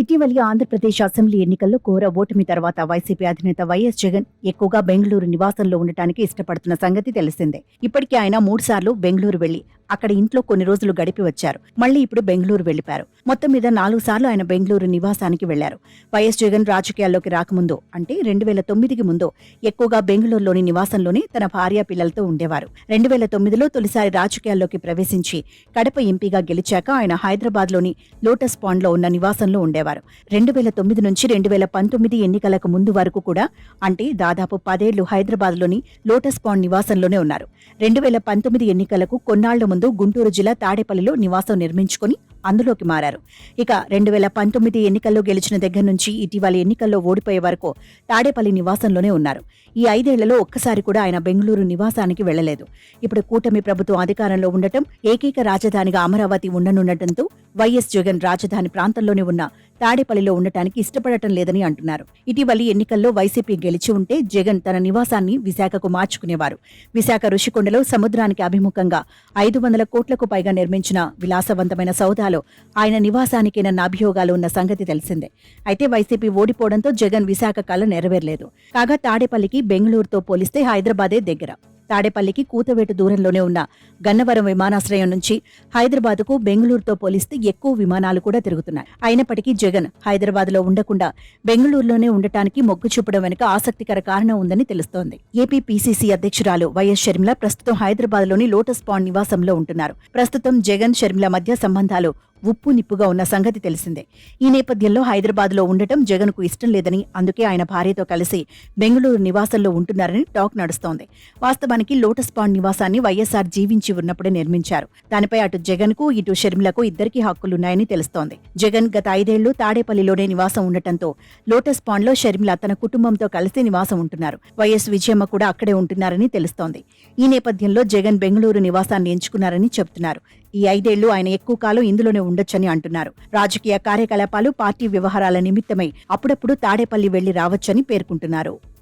ఇటీవలి ఆంధ్రప్రదేశ్ అసెంబ్లీ ఎన్నికల్లో ఘోర ఓటమి తర్వాత వైసీపీ అధినేత వైఎస్ జగన్ ఎక్కువగా బెంగళూరు నివాసంలో ఉండటానికి ఇష్టపడుతున్న సంగతి తెలిసిందే. ఇప్పటికే ఆయన మూడుసార్లు బెంగళూరు వెళ్ళి అక్కడ ఇంట్లో కొన్ని రోజులు గడిపి వచ్చారు. మళ్ళీ ఇప్పుడు బెంగళూరు వెళ్ళిపారు మొత్తం మీద నాలుగు సార్లు ఆయన బెంగళూరు నివాసానికి వెళ్ళారు వైఎస్ జగన్ రాజకీయాల్లోకి రాకముందు అంటే రెండు వేల తొమ్మిదికి ముందు ఎక్కువగా బెంగళూరులోని నివాసంలోనే తన భార్య పిల్లలతో ఉండేవారు. రెండు వేల తొమ్మిదిలో తొలిసారి రాజకీయాల్లోకి ప్రవేశించి కడప ఎంపీగా గెలిచాక ఆయన హైదరాబాద్లోని లోటస్ పాండ్లో ఉన్న నివాసంలో ఉండేవారు. రెండు వేల తొమ్మిది నుంచి రెండు వేల పంతొమ్మిది ఎన్నికలకు ముందు వరకు కూడా అంటే దాదాపు పదేళ్ళు హైదరాబాద్లోని లోటస్ పాండ్ నివాసంలోనే ఉన్నారు. రెండు వేల పంతొమ్మిది ఎన్నికలకు కొన్నాళ్ళ ముందు గుంటూరు జిల్లా తాడేపల్లిలో నివాసం నిర్మించుకొని అందులోకి మారారు. ఇక రెండు వేల పంతొమ్మిది ఎన్నికల్లో గెలిచిన దగ్గర నుంచి ఇటీవల ఎన్నికల్లో ఓడిపోయే వరకు తాడేపల్లి నివాసంలోనే ఉన్నారు. ఈ ఐదేళ్ళలో ఒక్కసారి కూడా ఆయన బెంగళూరు నివాసానికి వెళ్ళలేదు ఇప్పుడు కూటమి ప్రభుత్వం అధికారంలో ఉండటం ఏకైక రాజధానిగా అమరావతి ఉండనుండటంతో వైఎస్ జగన్ రాజధాని ప్రాంతంలోనే ఉన్న తాడేపల్లిలో ఉండటానికి ఇష్టపడటం లేదని అంటున్నారు. ఇటీవలి ఎన్నికల్లో వైసీపీ గెలిచి ఉంటే జగన్ తన నివాసాన్ని విశాఖకు మార్చుకునేవారు. విశాఖ ఋషికొండలో సముద్రానికి అభిముఖంగా ఐదు వందల కోట్లకు పైగా నిర్మించిన విలాసవంతమైన సౌదాలో ఆయన నివాసానికైనా అభియోగాలు ఉన్న సంగతి తెలిసిందే. అయితే వైసీపీ ఓడిపోవడంతో జగన్ విశాఖ కళ నెరవేరలేదు. కాగా తాడేపల్లికి బెంగళూరుతో పోలిస్తే హైదరాబాదే దగ్గర. తాడేపల్లికి కూతవేటు దూరంలోనే ఉన్న గన్నవరం విమానాశ్రయం నుంచి హైదరాబాద్కు బెంగళూరుతో పోలిస్తే ఎక్కువ విమానాలు కూడా తిరుగుతున్నాయి. అయినప్పటికీ జగన్ హైదరాబాద్లో ఉండకుండా బెంగళూరులోనే ఉండటానికి మొగ్గు చూపడం వెనుక ఆసక్తికర కారణం ఉందని తెలుస్తోంది. ఏపీ పీసీసీ అధ్యక్షురాలు వైఎస్ షర్మిల ప్రస్తుతం హైదరాబాద్లోని లోటస్ పాండ్ నివాసంలో ఉంటున్నారు. ప్రస్తుతం జగన్ షర్మిల మధ్య సంబంధాలు ఉప్పు నిప్పుగా ఉన్న సంగతి తెలిసిందే. ఈ నేపథ్యంలో హైదరాబాద్లో ఉండటం జగన్కు ఇష్టం లేదని అందుకే ఆయన భార్యతో కలిసి బెంగళూరు నివాసంలో ఉంటున్నారని టాక్ నడుస్తోంది. వాస్తవానికి లోటస్ పాండ్ నివాసాన్ని వైఎస్ఆర్ జీవించి ఉన్నప్పుడే నిర్మించారు. దానిపై అటు జగన్కు ఇటు షర్మిలకు ఇద్దరికీ హక్కులున్నాయని తెలుస్తోంది. జగన్ గత ఐదేళ్ళు తాడేపల్లిలోనే నివాసం ఉండటంతో లోటస్ పాండ్లో షర్మిల తన కుటుంబంతో కలిసి నివాసం ఉంటున్నారు. వైఎస్ విజయమ్మ కూడా అక్కడే ఉంటున్నారని తెలుస్తోంది. ఈ నేపథ్యంలో జగన్ బెంగళూరు నివాసాన్ని ఎంచుకున్నారని చెబుతున్నారు ఈ ఐదేళ్ళు ఆయన ఎక్కువ కాలం ఇందులోనే ఉండొచ్చని అంటున్నారు. రాజకీయ కార్యకలాపాలు పార్టీ వ్యవహారాల నిమిత్తమై అప్పుడప్పుడు తాడేపల్లి వెళ్ళి రావచ్చని పేర్కొంటున్నారు.